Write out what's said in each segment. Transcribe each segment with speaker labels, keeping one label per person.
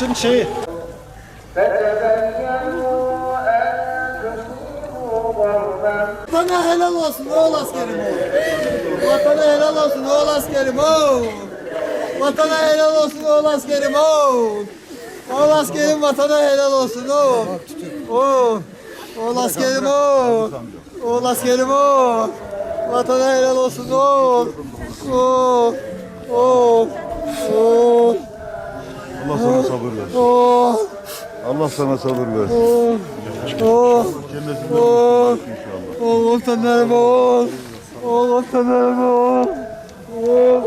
Speaker 1: maçın şeyi.
Speaker 2: Vatana helal olsun oğul askerim o. Vatana helal olsun oğul askerim o. Vatana helal olsun oğul askerim o. Oğul askerim vatana helal olsun o. O. Oğul askerim o. Oğul askerim o. Vatana helal olsun o. O. O. O.
Speaker 3: Allah sana sabır versin. Allah sana sabır versin. Cennetinde
Speaker 2: O.
Speaker 3: inşallah.
Speaker 2: O vatanlarım o. O vatanlarım o. O.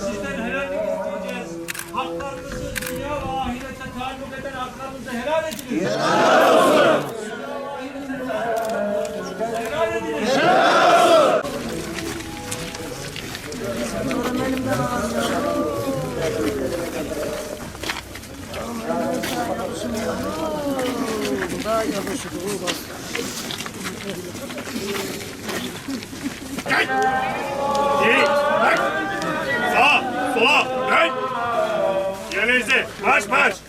Speaker 4: Sizden helallik isteyeceğiz. Haklarınızı dünya ve ahirette taalluk eden haklarınızı helal ediniz. Helal olsun. Helal ediniz.
Speaker 5: İyi. Bak. Sağa, sola, dön. Yerinize. Marş marş.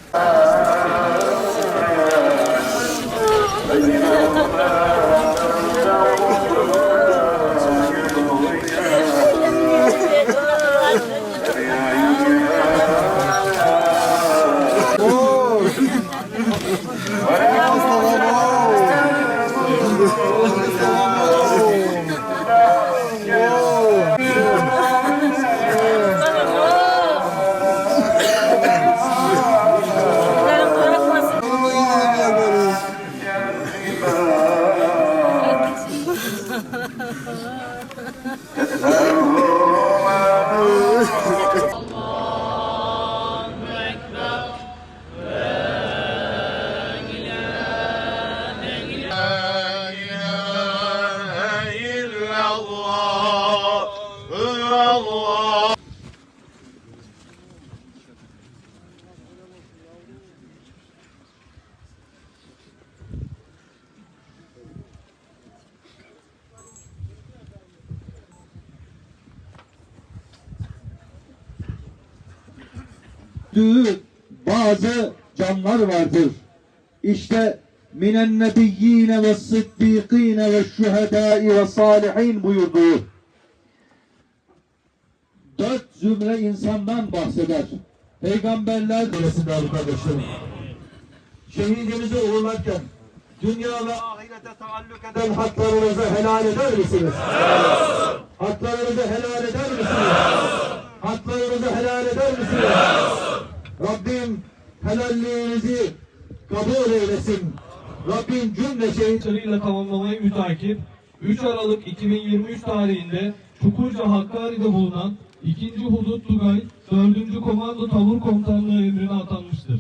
Speaker 6: Öldüğü bazı canlar vardır. İşte minen nebiyyine ve sıddikine ve şühedai ve salihin buyurduğu dört zümre insandan bahseder. Peygamberler değerli kardeşlerim. Şehidimizi uğurlarken dünya ve ahirete taalluk eden haklarınızı helal eder misiniz? Haklarınızı helal eder misiniz? Haklarınızı helal eder misiniz? Rabbim helalliğinizi kabul eylesin. Rabbim cümle şehitleri
Speaker 4: tamamlamayı mütakip 3 Aralık 2023 tarihinde Çukurca Hakkari'de bulunan 2. Hudut Tugay 4. Komando Tavur Komutanlığı emrine atanmıştır.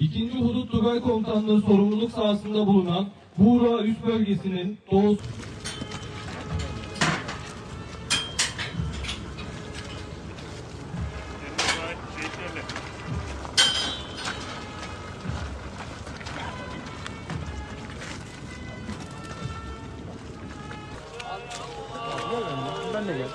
Speaker 4: 2. Hudut Tugay Komutanlığı sorumluluk sahasında bulunan Buğra üst bölgesinin doğusu 真的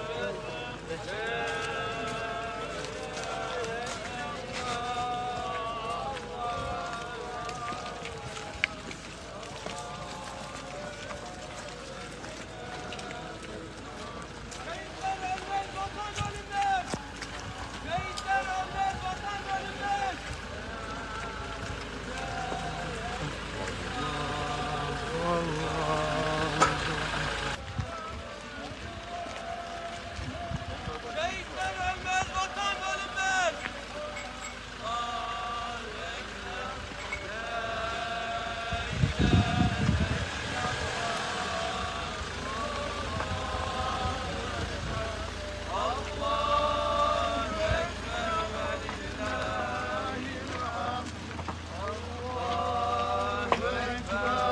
Speaker 4: Akbar.